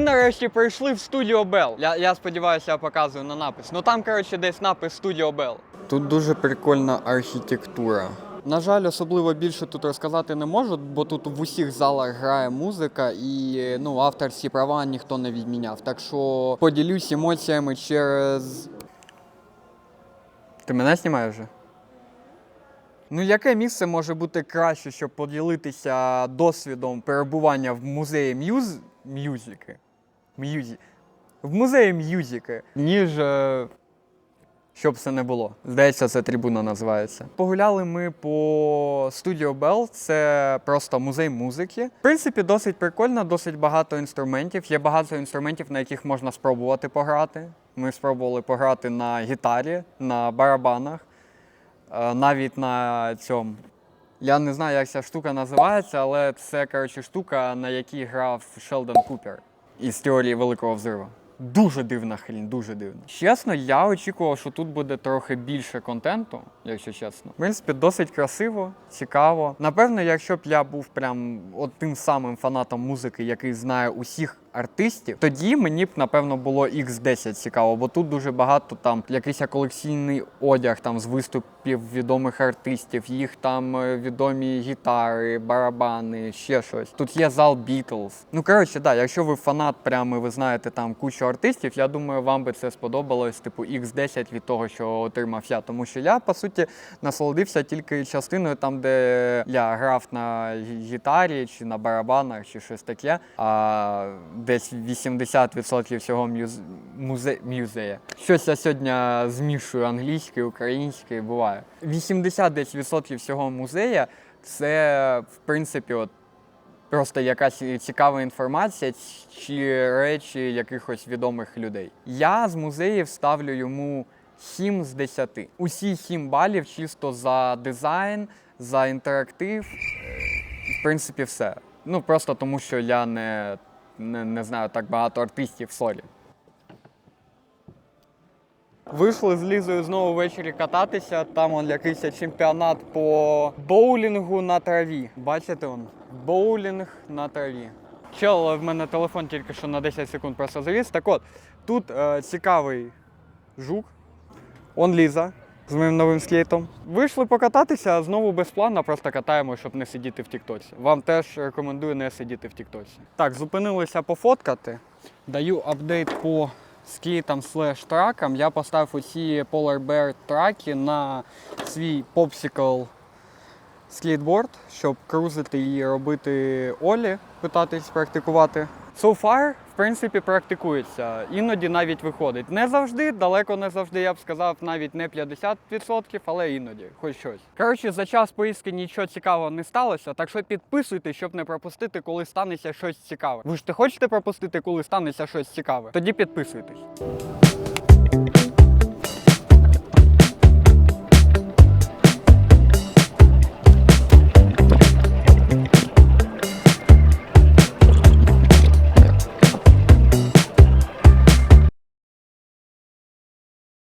нарешті прийшли в студіо Bell. Я, я сподіваюся, я показую на напис. Ну там, коротше, десь напис студіо Bell. Тут дуже прикольна архітектура. На жаль, особливо більше тут розказати не можу, бо тут в усіх залах грає музика і ну, авторські права ніхто не відміняв. Так що поділюсь емоціями через. Ти мене знімаєш вже? Ну, яке місце може бути краще, щоб поділитися досвідом перебування в музеї м'юз... м'юзики? М'юзі... В музеї м'юзики, ніж. е, Щоб це не було. Здається, це трибуна називається. Погуляли ми по студіо Bell, це просто музей музики. В принципі, досить прикольно, досить багато інструментів. Є багато інструментів, на яких можна спробувати пограти. Ми спробували пограти на гітарі, на барабанах, е, навіть на цьому. Я не знаю, як ця штука називається, але це коротше штука, на якій грав Шелдон Купер із теорії Великого взриву. Дуже дивна хрінь, дуже дивна. Чесно, я очікував, що тут буде трохи більше контенту, якщо чесно. В принципі, досить красиво, цікаво. Напевно, якщо б я був прям от тим самим фанатом музики, який знає усіх артистів, тоді мені б напевно було X10 цікаво, бо тут дуже багато там якийсь колекційний одяг там з виступів відомих артистів, їх там е, відомі гітари, барабани, ще щось. Тут є зал Beatles. Ну коротше, да, якщо ви фанат, прямо ви знаєте там кучу артистів, я думаю, вам би це сподобалось, типу X10 від того, що отримав я. Тому що я по суті насолодився тільки частиною там, де я грав на гітарі чи на барабанах, чи щось таке. А десь 80% всього мюз... музе... музея. Щось я сьогодні змішую англійське, українське, буває. 80 десь відсотків всього музея це, в принципі, от просто якась цікава інформація чи речі якихось відомих людей. Я з музеїв ставлю йому 7 з 10. Усі 7 балів чисто за дизайн, за інтерактив. В принципі, все. Ну просто тому, що я не, не, не знаю так багато артистів сорі. Вийшли з Лізою знову ввечері кататися. Там он якийсь чемпіонат по боулінгу на траві. Бачите он? Боулінг на траві. Чел, в мене телефон тільки що на 10 секунд просто завіс. Так от, тут е, цікавий жук. Он Ліза з моїм новим скейтом. Вийшли покататися, а знову безплатно просто катаємо, щоб не сидіти в Тіктоці. Вам теж рекомендую не сидіти в Тіктоці. Так, зупинилися пофоткати. Даю апдейт по скейтам слеш тракам. Я поставив оці Polar Bear траки на свій Popsicle скейтборд, щоб крузити і робити олі, питатись практикувати. So far, принципі, практикується. Іноді навіть виходить. Не завжди, далеко не завжди, я б сказав, навіть не 50%, але іноді, хоч щось. Коротше, за час поїздки нічого цікавого не сталося, так що підписуйтесь, щоб не пропустити, коли станеться щось цікаве. Ви ж ти хочете пропустити, коли станеться щось цікаве? Тоді підписуйтесь.